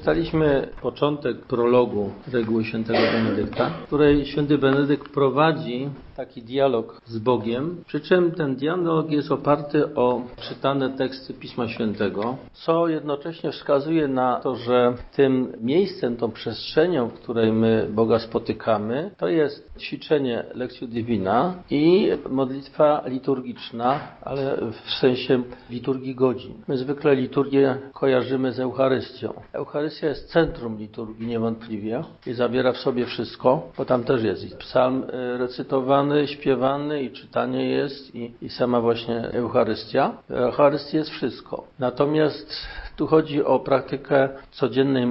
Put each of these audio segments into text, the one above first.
przeczytaliśmy początek prologu reguły świętego Benedykta, w której święty Benedykt prowadzi taki dialog z Bogiem, przy czym ten dialog jest oparty o czytane teksty Pisma Świętego, co jednocześnie wskazuje na to, że tym miejscem, tą przestrzenią, w której my Boga spotykamy, to jest ćwiczenie lekcji Divina i modlitwa liturgiczna, ale w sensie liturgii godzin. My zwykle liturgię kojarzymy z Eucharystią. Eucharystia jest centrum liturgii niewątpliwie i zawiera w sobie wszystko, bo tam też jest psalm y, recytowany, śpiewany i czytanie jest i, i sama właśnie Eucharystia. Eucharystia jest wszystko. Natomiast tu chodzi o praktykę codziennej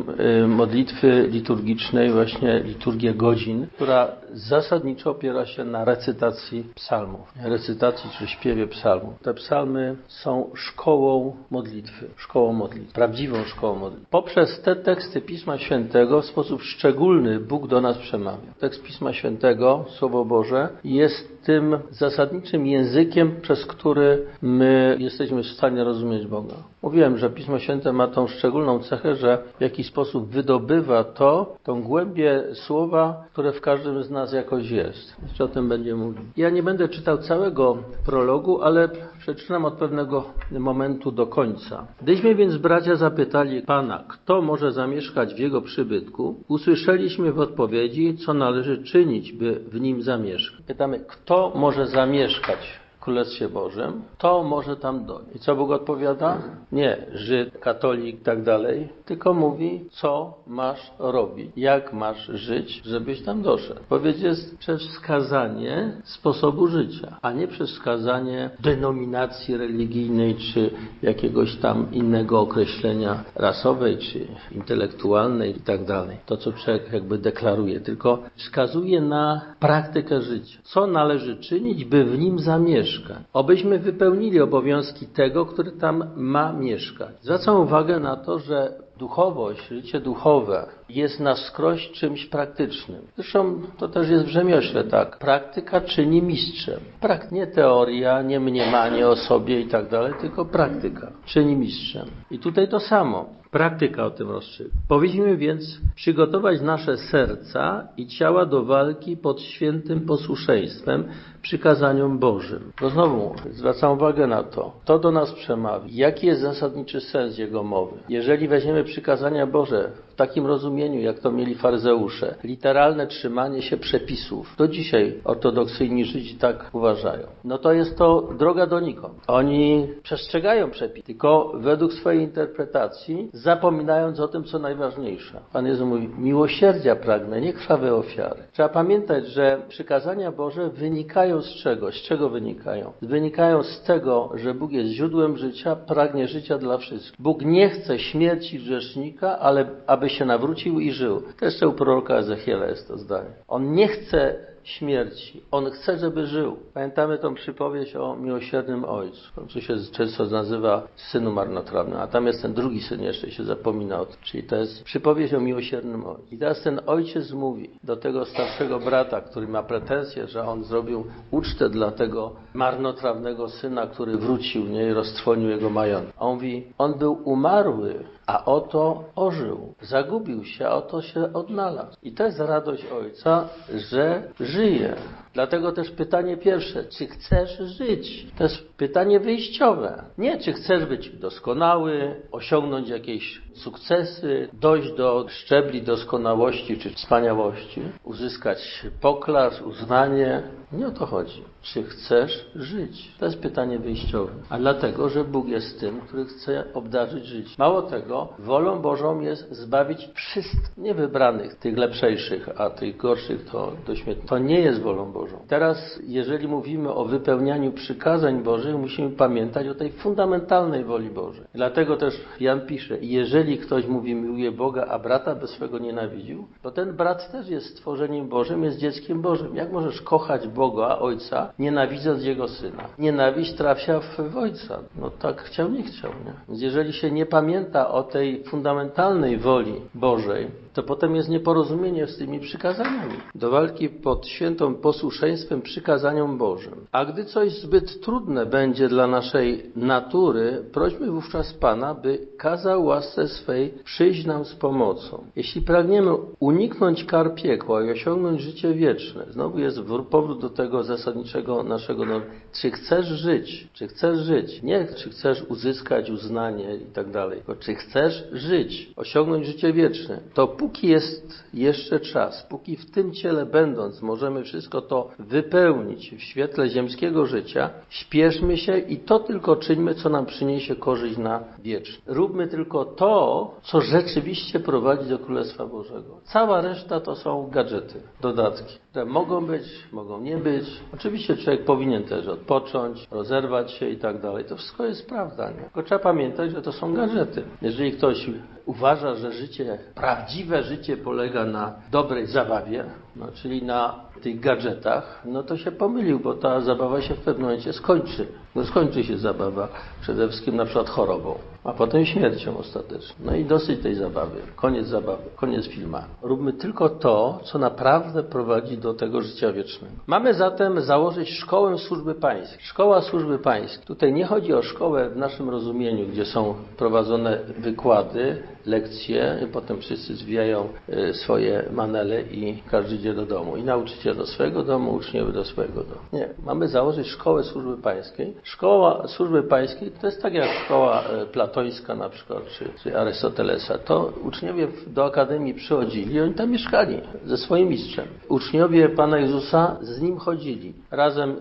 y, modlitwy liturgicznej, właśnie liturgię godzin, która zasadniczo opiera się na recytacji psalmów, recytacji czy śpiewie psalmów. Te psalmy są szkołą modlitwy, szkołą modlitwy, prawdziwą szkołą modlitwy. Poprzez te teksty Pisma Świętego w sposób szczególny Bóg do nas przemawia. Tekst Pisma Świętego, Słowo Boże, jest tym zasadniczym językiem, przez który my jesteśmy w stanie rozumieć Boga. Mówiłem, że Pismo Święte ma tą szczególną cechę, że w jakiś sposób wydobywa to, tą głębię słowa, które w każdym z nas jakoś jest. Jeszcze o tym będzie mówił. Ja nie będę czytał całego prologu, ale przeczytam od pewnego momentu do końca. Gdyśmy więc bracia zapytali Pana, kto może zamieszkać w Jego przybytku, usłyszeliśmy w odpowiedzi, co należy czynić, by w nim zamieszkać. Pytamy, kto może zamieszkać Królestwie Bożym, to może tam dojść. I co Bóg odpowiada? Nie Żyd, katolik i tak dalej, tylko mówi, co masz robić, jak masz żyć, żebyś tam doszedł. Powiedzi jest przez wskazanie sposobu życia, a nie przez wskazanie denominacji religijnej, czy jakiegoś tam innego określenia rasowej, czy intelektualnej i tak dalej. To, co człowiek jakby deklaruje, tylko wskazuje na praktykę życia. Co należy czynić, by w nim zamieszkać? Obyśmy wypełnili obowiązki tego, który tam ma mieszkać. Zwracam uwagę na to, że duchowość, życie duchowe jest na skroś czymś praktycznym. Zresztą to też jest w rzemiośle tak. Praktyka czyni mistrzem. Prak nie teoria, nie mniemanie o sobie i tak dalej, tylko praktyka czyni mistrzem. I tutaj to samo. Praktyka o tym rozstrzyga. Powinniśmy więc przygotować nasze serca i ciała do walki pod świętym posłuszeństwem przykazaniom Bożym. To znowu zwracam uwagę na to. To do nas przemawia. Jaki jest zasadniczy sens Jego mowy? Jeżeli weźmiemy przykazania Boże w takim rozumieniu, jak to mieli faryzeusze, literalne trzymanie się przepisów, do dzisiaj ortodoksyjni Żydzi tak uważają. No to jest to droga donikąd. Oni przestrzegają przepisy, tylko według swojej interpretacji, zapominając o tym, co najważniejsze. Pan Jezus mówi, miłosierdzia pragnę, nie krwawe ofiary. Trzeba pamiętać, że przykazania Boże wynikają z czego? Z czego wynikają? Wynikają z tego, że Bóg jest źródłem życia, pragnie życia dla wszystkich. Bóg nie chce śmierci grzesznika, ale aby się nawrócił i żył. Jeszcze u proroka Ezechiela jest to zdanie. On nie chce śmierci. On chce, żeby żył. Pamiętamy tą przypowieść o miłosiernym ojcu, co się często nazywa synu marnotrawnym, a tam jest ten drugi syn, jeszcze się zapomina o tym. Czyli to jest przypowieść o miłosiernym ojcu. I teraz ten ojciec mówi do tego starszego brata, który ma pretensje, że on zrobił ucztę dla tego marnotrawnego syna, który wrócił nie, i roztrwonił jego majątek. On mówi, on był umarły, a oto ożył. Zagubił się, a oto się odnalazł. I to jest radość ojca, że żyje. Dlatego też pytanie pierwsze, czy chcesz żyć? To jest pytanie wyjściowe. Nie, czy chcesz być doskonały, osiągnąć jakieś sukcesy, dojść do szczebli doskonałości czy wspaniałości, uzyskać poklasz, uznanie. Nie o to chodzi. Czy chcesz żyć? To jest pytanie wyjściowe. A dlatego, że Bóg jest tym, który chce obdarzyć życie. Mało tego, wolą Bożą jest zbawić wszystkich, nie wybranych, tych lepszejszych, a tych gorszych to, to śmietnie. To nie jest wolą Bożą. Teraz, jeżeli mówimy o wypełnianiu przykazań Bożych, musimy pamiętać o tej fundamentalnej woli Bożej. Dlatego też Jan pisze, jeżeli ktoś mówi miłuje Boga, a brata by swego nienawidził, to ten brat też jest stworzeniem Bożym, jest dzieckiem Bożym. Jak możesz kochać Boga, Ojca, nienawidząc Jego Syna? Nienawiść trafia w Ojca. No tak chciał, nie chciał. Nie? Więc jeżeli się nie pamięta o tej fundamentalnej woli Bożej, to potem jest nieporozumienie z tymi przykazaniami. Do walki pod świętą posłuszeństwem przykazaniom Bożym. A gdy coś zbyt trudne będzie dla naszej natury, prośmy wówczas Pana, by kazał łasce swej przyjść nam z pomocą. Jeśli pragniemy uniknąć kar piekła i osiągnąć życie wieczne, znowu jest powrót do tego zasadniczego naszego, no, czy chcesz żyć, czy chcesz żyć, nie czy chcesz uzyskać uznanie i tak dalej, tylko czy chcesz żyć, osiągnąć życie wieczne, to póki jest jeszcze czas, póki w tym ciele będąc możemy wszystko to wypełnić w świetle ziemskiego życia, śpieszmy się i to tylko czyńmy, co nam przyniesie korzyść na wieczne. Róbmy tylko to, co rzeczywiście prowadzi do Królestwa Bożego. Cała reszta to są gadżety, dodatki, które mogą być, mogą nie być. Oczywiście człowiek powinien też odpocząć, rozerwać się i tak dalej. To wszystko jest prawda. Nie? Tylko trzeba pamiętać, że to są gadżety. Jeżeli ktoś uważa, że życie, prawdziwe życie polega na dobrej zabawie, no, czyli na tych gadżetach, no to się pomylił, bo ta zabawa się w pewnym momencie skończy. No skończy się zabawa przede wszystkim na przykład chorobą, a potem śmiercią ostatecznie. No i dosyć tej zabawy. Koniec zabawy, koniec filma. Róbmy tylko to, co naprawdę prowadzi do tego życia wiecznego. Mamy zatem założyć szkołę służby pańskiej. Szkoła służby pańskiej. Tutaj nie chodzi o szkołę w naszym rozumieniu, gdzie są prowadzone wykłady, lekcje, potem wszyscy zwijają e, swoje manele i każdy idzie do domu. I nauczyciel do swojego domu, uczniowie do swojego domu. Nie. Mamy założyć szkołę służby pańskiej. Szkoła służby pańskiej to jest tak jak szkoła e, platońska na przykład, czy, czy Arystotelesa. To uczniowie do akademii przychodzili oni tam mieszkali ze swoim mistrzem. Uczniowie Pana Jezusa z nim chodzili. Razem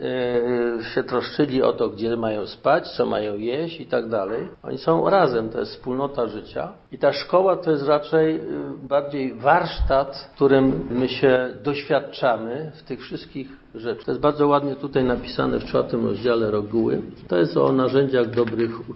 e, się troszczyli o to, gdzie mają spać, co mają jeść i tak dalej. Oni są razem, to jest wspólnota życia. I ta szkoła to jest raczej y, bardziej warsztat, którym my się doświadczamy w tych wszystkich rzeczy. To jest bardzo ładnie tutaj napisane w czwartym rozdziale reguły. To jest o narzędziach dobrych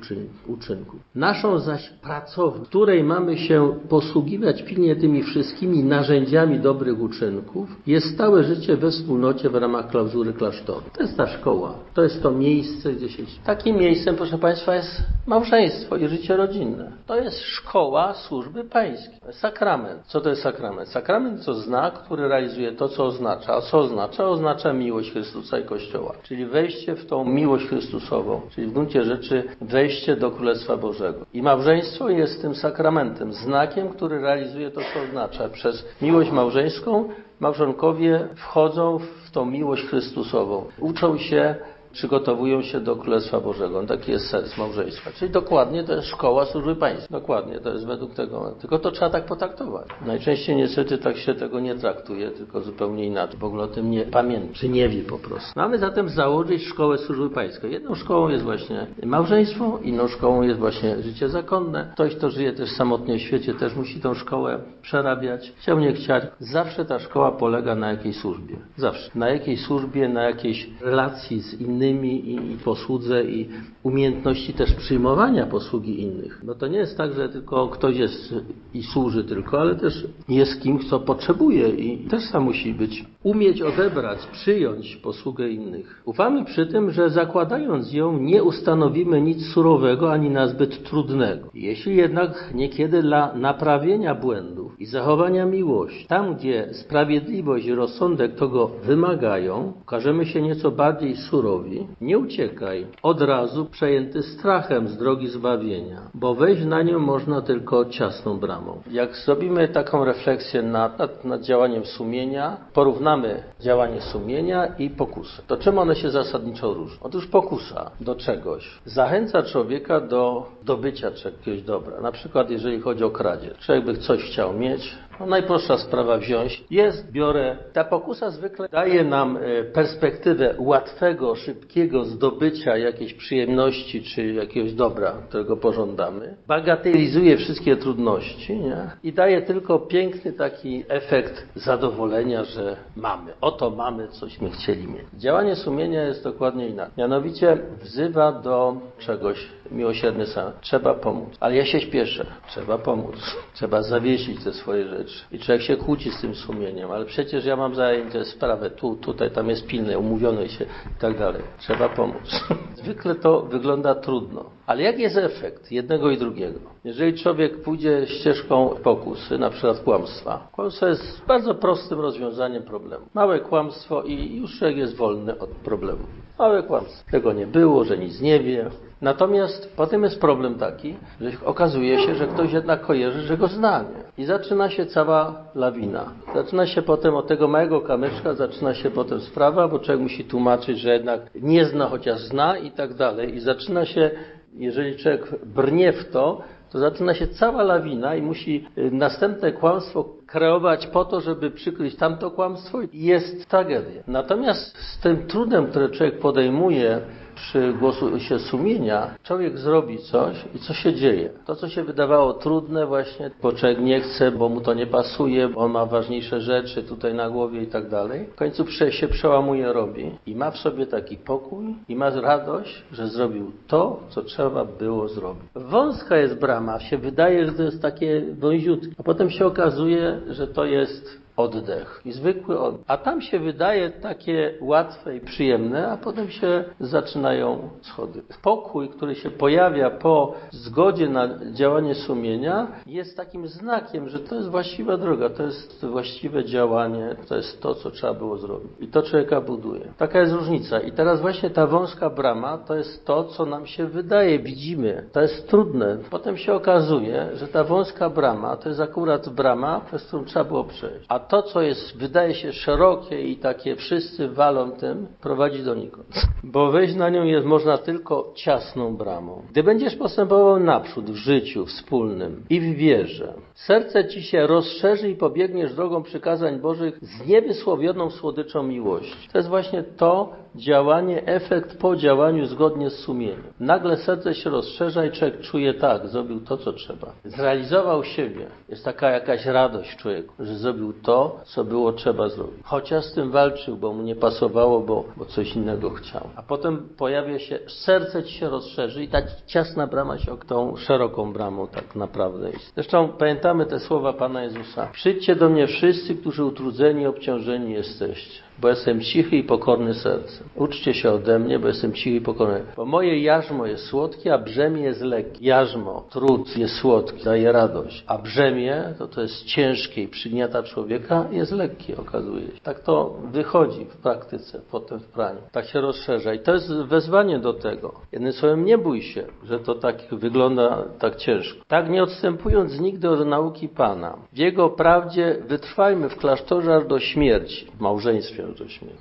uczynków. Naszą zaś pracą, w której mamy się posługiwać pilnie tymi wszystkimi narzędziami dobrych uczynków, jest stałe życie we wspólnocie w ramach klauzury klasztoru. To jest ta szkoła. To jest to miejsce, gdzie się... Takim miejscem, proszę Państwa, jest małżeństwo i życie rodzinne. To jest szkoła służby pańskiej. Sakrament. Co to jest sakrament? Sakrament to znak, który realizuje to, co oznacza. A co oznacza? Oznacza miłość Chrystusa i Kościoła. Czyli wejście w tą miłość Chrystusową, czyli w gruncie rzeczy wejście do Królestwa Bożego. I małżeństwo jest tym sakramentem, znakiem, który realizuje to, co oznacza. Przez miłość małżeńską małżonkowie wchodzą w tą miłość Chrystusową. Uczą się przygotowują się do Królestwa Bożego. Taki jest sens małżeństwa. Czyli dokładnie to jest szkoła służby państwa. Dokładnie, to jest według tego. Tylko to trzeba tak potraktować. Najczęściej niestety tak się tego nie traktuje, tylko zupełnie inaczej. W ogóle o tym nie pamięta, czy nie wie po prostu. Mamy zatem założyć szkołę służby pańskiej. Jedną szkołą jest właśnie małżeństwo, inną szkołą jest właśnie życie zakonne. Ktoś, kto żyje też samotnie w świecie, też musi tą szkołę przerabiać. Chciał, nie chciał. Zawsze ta szkoła polega na jakiejś służbie. Zawsze. Na jakiejś służbie, na jakiejś relacji z innymi innymi i, i posłudze i umiejętności też przyjmowania posługi innych. No to nie jest tak, że tylko ktoś jest i służy tylko, ale też jest kimś, kto potrzebuje i też sam musi być, umieć odebrać, przyjąć posługę innych. Ufamy przy tym, że zakładając ją nie ustanowimy nic surowego ani nazbyt trudnego. Jeśli jednak niekiedy dla naprawienia błędów i zachowania miłości, tam gdzie sprawiedliwość i rozsądek tego wymagają, okażemy się nieco bardziej surowi, nie uciekaj. Od razu przejęty strachem z drogi zbawienia, bo wejść na nią można tylko ciasną bramą. Jak zrobimy taką refleksję nad, nad, działaniem sumienia, porównamy działanie sumienia i pokusę. To czym one się zasadniczo różnią? Otóż pokusa do czegoś zachęca człowieka do dobycia czegoś dobra. Na przykład jeżeli chodzi o kradzież. Człowiek by coś chciał mieć, no, najprostsza sprawa wziąć. Jest, biorę. Ta pokusa zwykle daje nam e, perspektywę łatwego, szybkiego zdobycia jakiejś przyjemności czy jakiegoś dobra, którego pożądamy. Bagatelizuje wszystkie trudności nie? i daje tylko piękny taki efekt zadowolenia, że mamy. Oto mamy, cośmy chcieli mieć. Działanie sumienia jest dokładnie inaczej. Mianowicie wzywa do czegoś miłosierny sam. Trzeba pomóc. Ale ja się śpieszę. Trzeba pomóc. Trzeba zawiesić te swoje rzeczy. I człowiek się kłóci z tym sumieniem, ale przecież ja mam zajęte sprawę, tu, tutaj, tam jest pilne, umówione się i tak dalej. Trzeba pomóc. Zwykle to wygląda trudno. Ale jaki jest efekt jednego i drugiego? Jeżeli człowiek pójdzie ścieżką pokusy, na przykład kłamstwa, kłamstwo jest bardzo prostym rozwiązaniem problemu. Małe kłamstwo i już człowiek jest wolny od problemu. Małe kłamstwo. Tego nie było, że nic nie wie. Natomiast potem jest problem taki, że okazuje się, że ktoś jednak kojarzy, że go zna. I zaczyna się cała lawina. Zaczyna się potem od tego małego kamyczka, zaczyna się potem sprawa, bo człowiek musi tłumaczyć, że jednak nie zna, chociaż zna i tak dalej. I zaczyna się, jeżeli człowiek brnie w to, to zaczyna się cała lawina i musi y, następne kłamstwo kreować po to, żeby przykryć tamto kłamstwo i jest tragedia. Natomiast z tym trudem, który człowiek podejmuje przy głosu się sumienia, człowiek zrobi coś i co się dzieje? To, co się wydawało trudne właśnie, bo człowiek nie chce, bo mu to nie pasuje, bo on ma ważniejsze rzeczy tutaj na głowie i tak dalej. W końcu się przełamuje, robi i ma w sobie taki pokój i ma radość, że zrobił to, co trzeba było zrobić. Wąska jest brama, się wydaje, że to jest takie wąziutkie, a potem się okazuje, że to jest oddech i zwykły oddech. A tam się wydaje takie łatwe i przyjemne, a potem się zaczynają schody. Pokój, który się pojawia po zgodzie na działanie sumienia, jest takim znakiem, że to jest właściwa droga, to jest właściwe działanie, to jest to, co trzeba było zrobić. I to człowieka buduje. Taka jest różnica. I teraz właśnie ta wąska brama to jest to, co nam się wydaje, widzimy. To jest trudne. Potem się okazuje, że ta wąska brama to jest akurat brama, przez którą trzeba było przejść. A to, co jest, wydaje się szerokie i takie wszyscy walą tym, prowadzi donikąd. Bo wejść na nią jest można tylko ciasną bramą. Gdy będziesz postępował naprzód w życiu wspólnym i w wierze, serce ci się rozszerzy i pobiegniesz drogą przykazań Bożych z niewysłowioną słodyczą miłości. To jest właśnie to działanie, efekt po działaniu zgodnie z sumieniem. Nagle serce się rozszerza i człowiek czuje tak, zrobił to, co trzeba. Zrealizował siebie. Jest taka jakaś radość w człowieku, że zrobił to, co było trzeba zrobić. Chociaż z tym walczył, bo mu nie pasowało, bo, bo coś innego chciał. A potem pojawia się, serce ci się rozszerzy i ta ciasna brama się tą szeroką bramą tak naprawdę jest. Zresztą pamiętamy te słowa Pana Jezusa. Przyjdźcie do mnie wszyscy, którzy utrudzeni obciążeni jesteście bo jestem cichy i pokorny sercem. Uczcie się ode mnie, bo jestem cichy i pokorny. Bo moje jarzmo jest słodkie, a brzemię jest lekkie. Jarzmo, trud jest słodki, daje radość, a brzemię, to to jest ciężkie i przygniata człowieka, jest lekkie, okazuje się. Tak to wychodzi w praktyce, potem w praniu. Tak się rozszerza. I to jest wezwanie do tego. Jednym słowem, nie bój się, że to tak wygląda tak ciężko. Tak nie odstępując nigdy od nauki Pana. W Jego prawdzie wytrwajmy w klasztorze do śmierci, w małżeństwie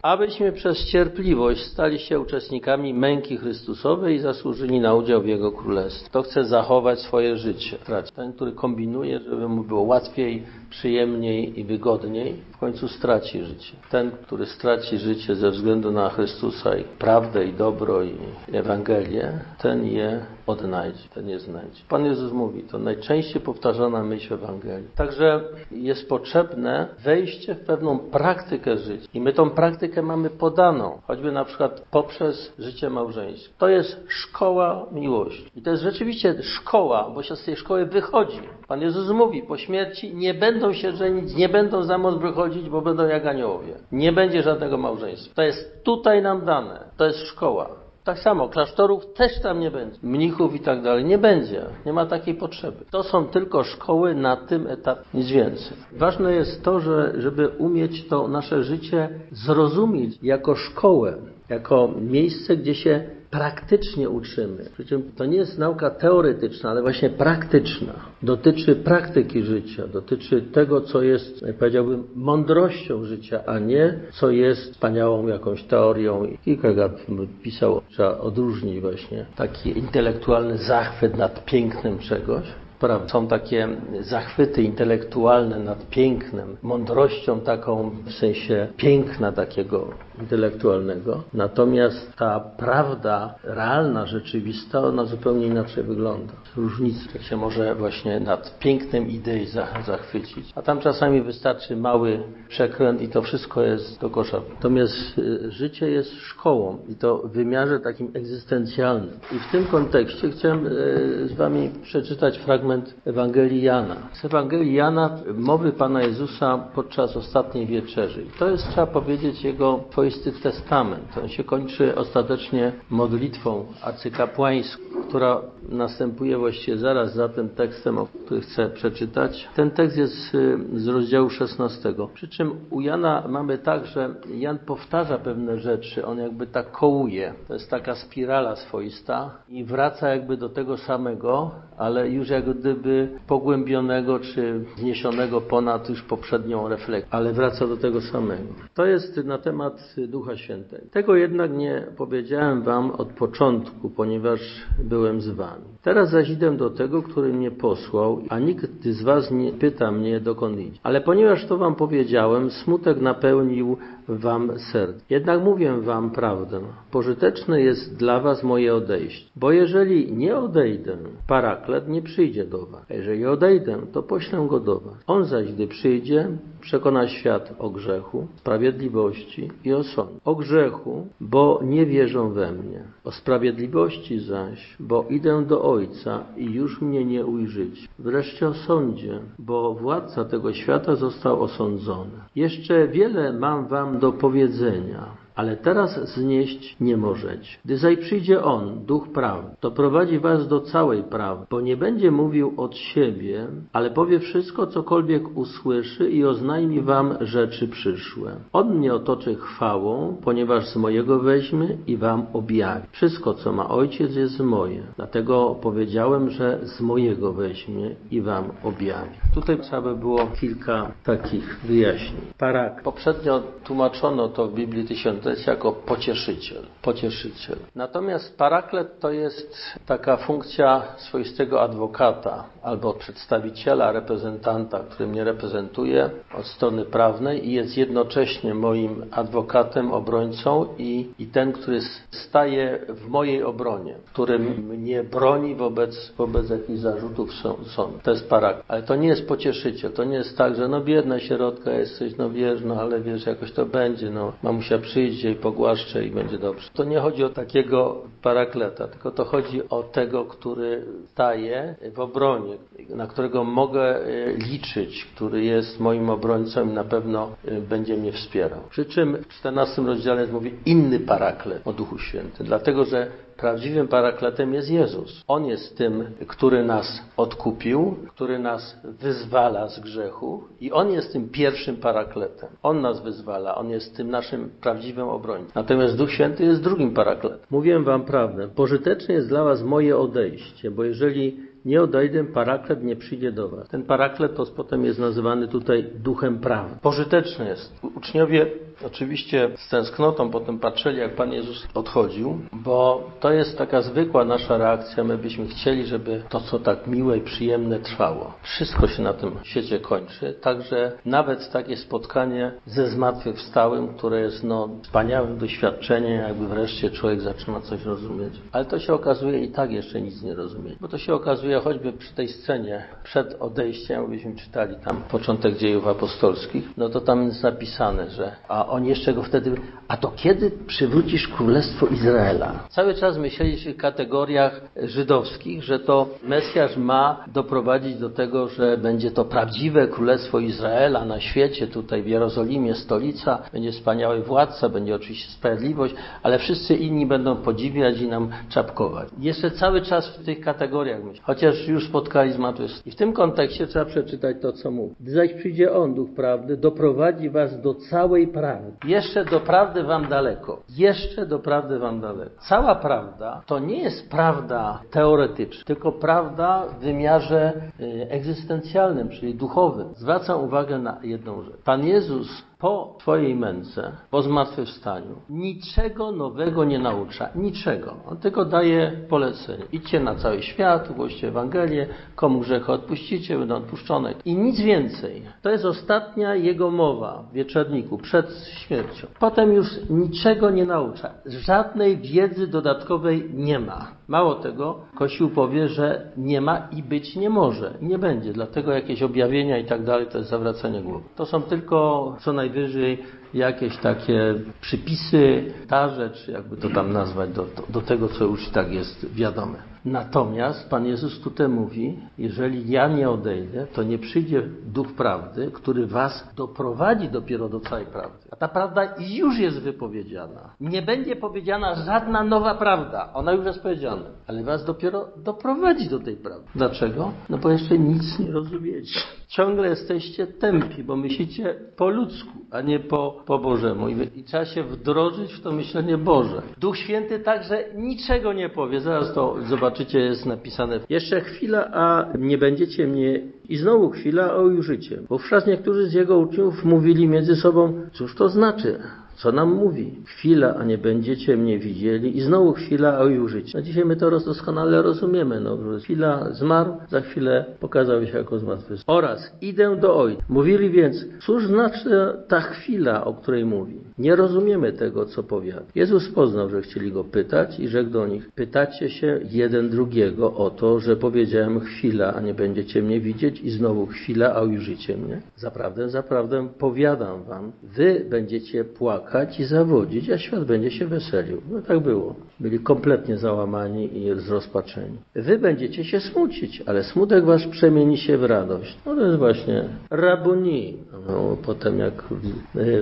Abyśmy przez cierpliwość stali się uczestnikami męki Chrystusowej i zasłużyli na udział w Jego Królestwie. Kto chce zachować swoje życie, ten, który kombinuje, żeby mu było łatwiej, przyjemniej i wygodniej, w końcu straci życie. Ten, który straci życie ze względu na Chrystusa i prawdę i dobro i Ewangelię, ten je odnajdzie, ten je znajdzie. Pan Jezus mówi, to najczęściej powtarzana myśl Ewangelii. Także jest potrzebne wejście w pewną praktykę życia. I my tą praktykę mamy podaną, choćby na przykład poprzez życie małżeńskie. To jest szkoła miłości. I to jest rzeczywiście szkoła, bo się z tej szkoły wychodzi. Pan Jezus mówi, po śmierci nie będą się żenić, nie będą za mąż wychodzić, bo będą jak aniołowie. Nie będzie żadnego małżeństwa. To jest tutaj nam dane. To jest szkoła. Tak samo, klasztorów też tam nie będzie. Mnichów i tak dalej. Nie będzie. Nie ma takiej potrzeby. To są tylko szkoły na tym etapie. Nic więcej. Ważne jest to, że, żeby umieć to nasze życie zrozumieć jako szkołę, jako miejsce, gdzie się praktycznie uczymy. Przy czym to nie jest nauka teoretyczna, ale właśnie praktyczna. Dotyczy praktyki życia, dotyczy tego, co jest, powiedziałbym, mądrością życia, a nie co jest wspaniałą jakąś teorią. I Kierkegaard pisał, trzeba odróżnić właśnie taki intelektualny zachwyt nad pięknem czegoś, Prawda. Są takie zachwyty intelektualne nad pięknem, mądrością taką w sensie piękna takiego intelektualnego. Natomiast ta prawda realna, rzeczywista, ona zupełnie inaczej wygląda. Różnica, jak się może właśnie nad pięknem idei zachwycić. A tam czasami wystarczy mały przekręt i to wszystko jest do kosza. Natomiast y, życie jest szkołą i to w wymiarze takim egzystencjalnym. I w tym kontekście chciałem y, z Wami przeczytać fragment Ewangelii Jana. Z Ewangelii Jana mowy Pana Jezusa podczas ostatniej wieczerzy. To jest, trzeba powiedzieć, jego swoisty testament. On się kończy ostatecznie modlitwą arcykapłańską, która następuje właściwie zaraz za tym tekstem, o który chcę przeczytać. Ten tekst jest y, z rozdziału 16. Przy czym u Jana mamy tak, że Jan powtarza pewne rzeczy, on jakby tak kołuje. To jest taka spirala swoista i wraca jakby do tego samego, ale już jak gdyby pogłębionego czy zniesionego ponad już poprzednią refleksję, ale wraca do tego samego. To jest na temat Ducha Świętego. Tego jednak nie powiedziałem wam od początku, ponieważ byłem z wami. Teraz zaś idę do tego, który mnie posłał, a nikt z was nie pyta mnie, dokąd iść. Ale ponieważ to wam powiedziałem, smutek napełnił wam serce. Jednak mówię wam prawdę. Pożyteczne jest dla was moje odejście. Bo jeżeli nie odejdę, paraklet nie przyjdzie do was. A jeżeli odejdę, to poślę go do was. On zaś, gdy przyjdzie, przekona świat o grzechu, sprawiedliwości i o sądzie. O grzechu, bo nie wierzą we mnie. O sprawiedliwości zaś, bo idę do Ojca i już mnie nie ujrzyć. Wreszcie o sądzie, bo władca tego świata został osądzony. Jeszcze wiele mam wam do powiedzenia, ale teraz znieść nie możecie. Gdy zaś przyjdzie On, Duch Prawdy, to prowadzi was do całej prawdy, bo nie będzie mówił od siebie, ale powie wszystko, cokolwiek usłyszy i oznajmi wam rzeczy przyszłe. On mnie otoczy chwałą, ponieważ z mojego weźmie i wam objawi. Wszystko, co ma Ojciec, jest moje. Dlatego powiedziałem, że z mojego weźmie i wam objawi. Tutaj trzeba by było kilka takich wyjaśnień. Parak. Poprzednio tłumaczono to w Biblii Tysiąclecia jako pocieszyciel. Pocieszyciel. Natomiast paraklet to jest taka funkcja swoistego adwokata albo przedstawiciela, reprezentanta, który mnie reprezentuje od strony prawnej i jest jednocześnie moim adwokatem, obrońcą i, i ten, który staje w mojej obronie, który mnie broni wobec, wobec jakichś zarzutów sądu. To jest paraklet. Ale to nie jest pocieszyciel. To nie jest tak, że no biedna środka jesteś, no wiesz, no ale wiesz, jakoś to będzie, no mamusia przyjdzie i pogłaszcze i będzie dobrze. To nie chodzi o takiego parakleta, tylko to chodzi o tego, który staje w obronie, na którego mogę e, liczyć, który jest moim obrońcą i na pewno e, będzie mnie wspierał. Przy czym w 14 rozdziale mówi inny paraklet o Duchu Świętym, dlatego że Prawdziwym parakletem jest Jezus. On jest tym, który nas odkupił, który nas wyzwala z grzechu i On jest tym pierwszym parakletem. On nas wyzwala, On jest tym naszym prawdziwym obrońcą. Natomiast Duch Święty jest drugim parakletem. Mówię Wam prawdę. Pożyteczne jest dla Was moje odejście, bo jeżeli nie odejdę, paraklet nie przyjdzie do Was. Ten paraklet to potem jest nazywany tutaj duchem prawdy. Pożyteczny jest. Uczniowie oczywiście z tęsknotą potem patrzyli, jak Pan Jezus odchodził, bo to jest taka zwykła nasza reakcja. My byśmy chcieli, żeby to, co tak miłe i przyjemne trwało. Wszystko się na tym świecie kończy, także nawet takie spotkanie ze zmartwychwstałym, które jest no, wspaniałym doświadczeniem, jakby wreszcie człowiek zaczyna coś rozumieć. Ale to się okazuje i tak jeszcze nic nie rozumie, bo to się okazuje choćby przy tej scenie przed odejściem, byśmy czytali tam początek dziejów apostolskich, no to tam jest napisane, że a oni jeszcze go wtedy, a to kiedy przywrócisz królestwo Izraela? Cały czas myśleliśmy w kategoriach żydowskich, że to Mesjasz ma doprowadzić do tego, że będzie to prawdziwe królestwo Izraela na świecie, tutaj w Jerozolimie stolica, będzie wspaniały władca, będzie oczywiście sprawiedliwość, ale wszyscy inni będą podziwiać i nam czapkować. Jeszcze cały czas w tych kategoriach myślę. Chociaż już spotkali zmartwychwstałych. I w tym kontekście trzeba przeczytać to, co mówi. Gdy zaś przyjdzie On, Duch Prawdy, doprowadzi was do całej prawdy. Jeszcze do prawdy wam daleko. Jeszcze do prawdy wam daleko. Cała prawda to nie jest prawda teoretyczna, tylko prawda w wymiarze y, egzystencjalnym, czyli duchowym. Zwracam uwagę na jedną rzecz. Pan Jezus po Twojej męce, po zmartwychwstaniu, niczego nowego nie naucza. Niczego. On tylko daje polecenie. Idźcie na cały świat, głoście Ewangelię, komu grzechy odpuścicie, będą odpuszczone. I nic więcej. To jest ostatnia Jego mowa w wieczorniku, przed śmiercią. Potem już niczego nie naucza. Żadnej wiedzy dodatkowej nie ma. Mało tego, Kościół powie, że nie ma i być nie może. Nie będzie. Dlatego jakieś objawienia i tak dalej to jest zawracanie głowy. To są tylko co najwyżej jakieś takie przypisy, darze, czy jakby to tam nazwać, do, do, tego, co już tak jest wiadome. Natomiast Pan Jezus tutaj mówi, jeżeli ja nie odejdę, to nie przyjdzie Duch Prawdy, który was doprowadzi dopiero do całej prawdy. A ta prawda już jest wypowiedziana. Nie będzie powiedziana żadna nowa prawda. Ona już jest powiedziana. Ale was dopiero doprowadzi do tej prawdy. Dlaczego? No bo jeszcze nic nie rozumiecie. Ciągle jesteście tępi, bo myślicie po ludzku, a nie po, po Bożemu. I, I trzeba się wdrożyć w to myślenie Boże. Duch Święty także niczego nie powie. Zaraz to zobaczycie, jest napisane. Jeszcze chwila, a nie będziecie mnie i znowu chwila, a użycie. Wówczas niektórzy z jego uczniów mówili między sobą, cóż to znaczy? Co nam mówi? Chwila, a nie będziecie mnie widzieli i znowu chwila, a już życie. No dzisiaj my to doskonale rozumiemy, no, chwila zmarł, za chwilę pokazał się jako zmartwychwstał. Oraz idę do Ojca. Mówili więc, cóż znaczy ta chwila, o której mówi? Nie rozumiemy tego, co powiada. Jezus poznał, że chcieli go pytać i rzekł do nich, pytacie się jeden drugiego o to, że powiedziałem chwila, a nie będziecie mnie widzieć i znowu chwila, a ujrzycie mnie. Zaprawdę, zaprawdę powiadam wam, wy będziecie płakać i zawodzić, a świat będzie się weselił. No tak było. Byli kompletnie załamani i zrozpaczeni. Wy będziecie się smucić, ale smutek wasz przemieni się w radość. No to jest właśnie rabuni. No, potem jak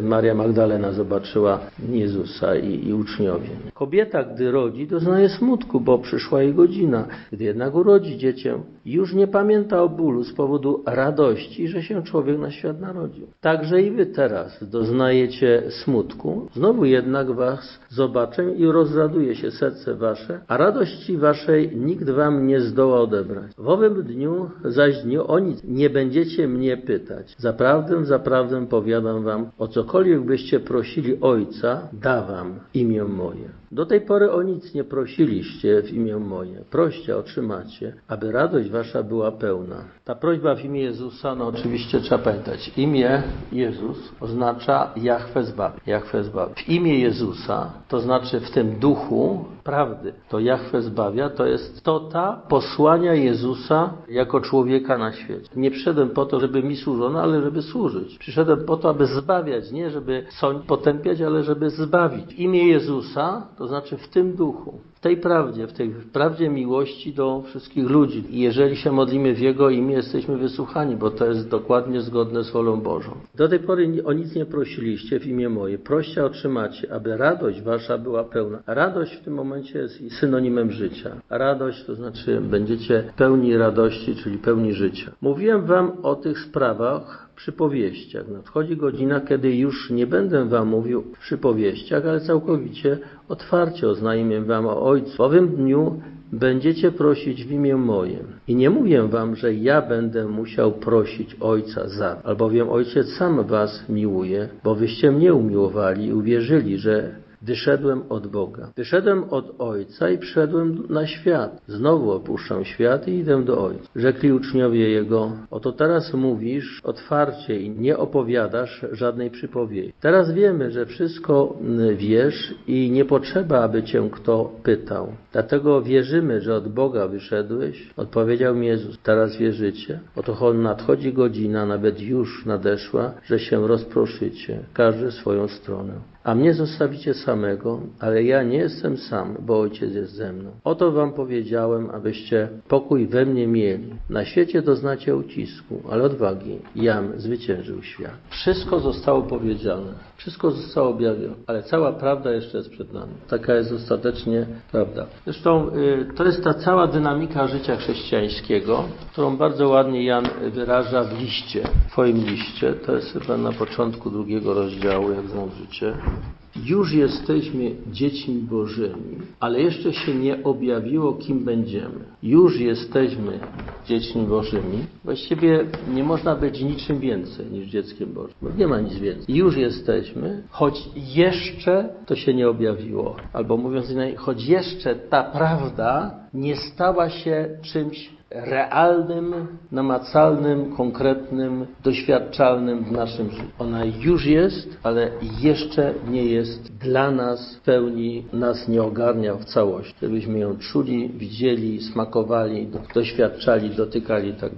Maria Magdalena zobaczyła Jezusa i, i uczniowie. Kobieta, gdy rodzi, doznaje smutku, bo przyszła jej godzina. Gdy jednak urodzi dziecię, już nie pamięta o bólu z powodu radości, że się człowiek na świat narodził. Także i wy teraz doznajecie smutku. Znowu jednak was zobaczę i rozraduje się serce wasze, a radości waszej nikt wam nie zdoła odebrać. W owym dniu, zaś dniu o nic nie będziecie mnie pytać. Zaprawdę, zaprawdę powiadam wam, o cokolwiek byście prosili Ojca, da wam imię moje. Do tej pory o nic nie prosiliście w imię moje. Proście, otrzymacie, aby radość wasza była pełna. Ta prośba w imię Jezusa, no oczywiście trzeba pamiętać. Imię Jezus oznacza Jahwe zbawi. Jahwe zbawi. W imię Jezusa, to znaczy w tym duchu prawdy, to Jahwe zbawia, to jest tota posłania Jezusa jako człowieka na świecie. Nie przyszedłem po to, żeby mi służono, ale żeby służyć. Przyszedłem po to, aby zbawiać, nie żeby sąd potępiać, ale żeby zbawić. W imię Jezusa, to znaczy w tym duchu, w tej prawdzie, w tej prawdzie miłości do wszystkich ludzi. I jeżeli się modlimy w Jego imię, jesteśmy wysłuchani, bo to jest dokładnie zgodne z wolą Bożą. Do tej pory o nic nie prosiliście w imię moje. Proście otrzymacie, aby radość wasza była pełna. Radość w tym momencie jest synonimem życia. Radość to znaczy będziecie pełni radości, czyli pełni życia. Mówiłem wam o tych sprawach przypowieściach. Nadchodzi godzina, kiedy już nie będę wam mówił w przypowieściach, ale całkowicie otwarcie oznajmię wam o Ojcu. W owym dniu będziecie prosić w imię moje. I nie mówię wam, że ja będę musiał prosić Ojca za, albowiem Ojciec sam was miłuje, bo wyście mnie umiłowali i uwierzyli, że Wyszedłem od Boga. Wyszedłem od Ojca i przyszedłem na świat. Znowu opuszczam świat i idę do Ojca. Rzekli uczniowie Jego, oto teraz mówisz otwarcie i nie opowiadasz żadnej przypowieści. Teraz wiemy, że wszystko wiesz i nie potrzeba, aby Cię kto pytał. Dlatego wierzymy, że od Boga wyszedłeś. Odpowiedział mi Jezus, teraz wierzycie. Oto nadchodzi godzina, nawet już nadeszła, że się rozproszycie, każdy swoją stronę. A mnie zostawicie samego, ale ja nie jestem sam, bo Ojciec jest ze mną. Oto wam powiedziałem, abyście pokój we mnie mieli. Na świecie doznacie ucisku, ale odwagi. Jam zwyciężył świat. Wszystko zostało powiedziane. Wszystko zostało objawione, ale cała prawda jeszcze jest przed nami. Taka jest ostatecznie prawda. Zresztą y, to jest ta cała dynamika życia chrześcijańskiego, którą bardzo ładnie Jan wyraża w liście, w Twoim liście. To jest chyba na początku drugiego rozdziału, jak znam życie. Już jesteśmy dziećmi Bożymi, ale jeszcze się nie objawiło, kim będziemy. Już jesteśmy dziećmi Bożymi. Właściwie nie można być niczym więcej niż dzieckiem Bożym, bo nie ma nic więcej. Już jesteśmy, choć jeszcze to się nie objawiło. Albo mówiąc inaczej, choć jeszcze ta prawda nie stała się czymś realnym, namacalnym, konkretnym, doświadczalnym w naszym życiu. Ona już jest, ale jeszcze nie jest dla nas w pełni, nas nie ogarnia w całości. Żebyśmy ją czuli, widzieli, smakowali, doświadczali, dotykali i tak.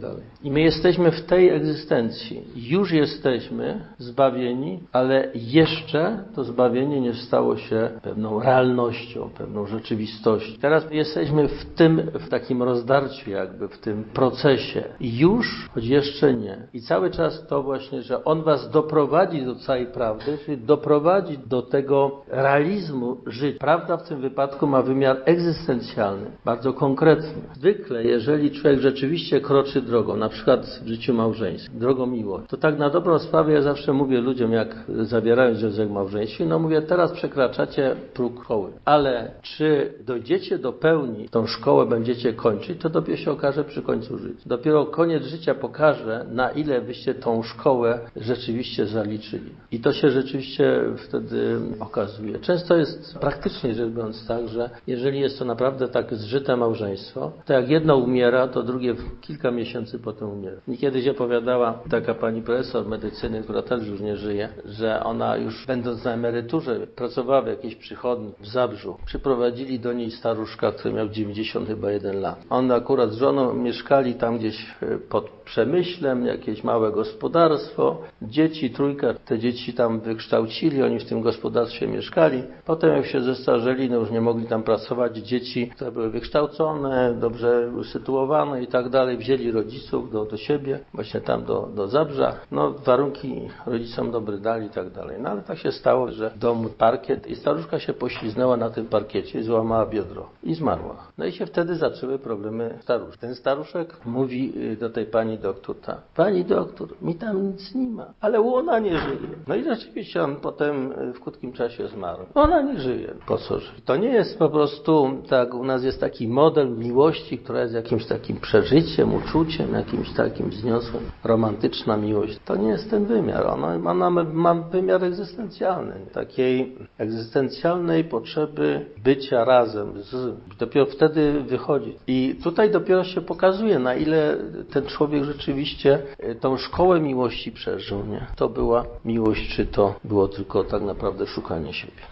I my jesteśmy w tej egzystencji. Już jesteśmy zbawieni, ale jeszcze to zbawienie nie stało się pewną realnością, pewną rzeczywistością. Teraz jesteśmy w tym, w takim rozdarciu jakby, w tym procesie. Już, choć jeszcze nie. I cały czas to właśnie, że On was doprowadzi do całej prawdy, czyli doprowadzi do tego realizmu życia. Prawda w tym wypadku ma wymiar egzystencjalny, bardzo konkretny. Zwykle, jeżeli człowiek rzeczywiście kroczy drogą, na przykład w życiu małżeńskim, drogą miłości, to tak na dobrą sprawę ja zawsze mówię ludziom, jak zawierają związek małżeński, no mówię, teraz przekraczacie próg szkoły, ale czy dojdziecie do pełni, tą szkołę będziecie kończyć, to dopiero się okaże przy końcu życia. Dopiero koniec życia pokaże, na ile byście tą szkołę rzeczywiście zaliczyli. I to się rzeczywiście wtedy okazuje. Często jest praktycznie rzecz biorąc tak, że jeżeli jest to naprawdę tak zżyte małżeństwo, to jak jedno umiera, to drugie kilka miesięcy potem umiera. I kiedyś opowiadała taka pani profesor medycyny, która też już nie żyje, że ona już będąc na emeryturze pracowała w jakiejś przychodni w Zabrzu. Przyprowadzili do niej staruszka, który miał 90 chyba jeden lat. On akurat z żoną mieszkali tam gdzieś e, pod Przemyślem, jakieś małe gospodarstwo, dzieci, trójka, te dzieci tam wykształcili, oni w tym gospodarstwie mieszkali. Potem jak się zestarzeli, no już nie mogli tam pracować, dzieci, które były wykształcone, dobrze usytuowane i tak dalej, wzięli rodziców do, do siebie, właśnie tam do, do Zabrza. No warunki rodzicom dobre dali i tak dalej. No ale tak się stało, że w domu parkiet i staruszka się pośliznęła na tym parkiecie i złamała biodro i zmarła. No i się wtedy zaczęły problemy staruszek. Ten staruszek mówi y, do tej pani doktor tak, pani doktor, mi tam nic nie ma, ale ona nie żyje. No i rzeczywiście on potem y, w krótkim czasie zmarł. Ona nie żyje. Po co? To nie jest po prostu, tak, u nas jest taki model miłości, która jest jakimś takim przeżyciem, uczuciem, jakimś takim wzniosłym, romantyczna miłość. To nie jest ten wymiar. Ona, ona ma wymiar egzystencjalny. Takiej egzystencjalnej potrzeby bycia razem. Z, dopiero wtedy wychodzi. I tutaj dopiero się pokazuje, na ile ten człowiek rzeczywiście y, tą szkołę miłości przeżył. Nie? To była miłość, czy to było tylko tak naprawdę szukanie siebie.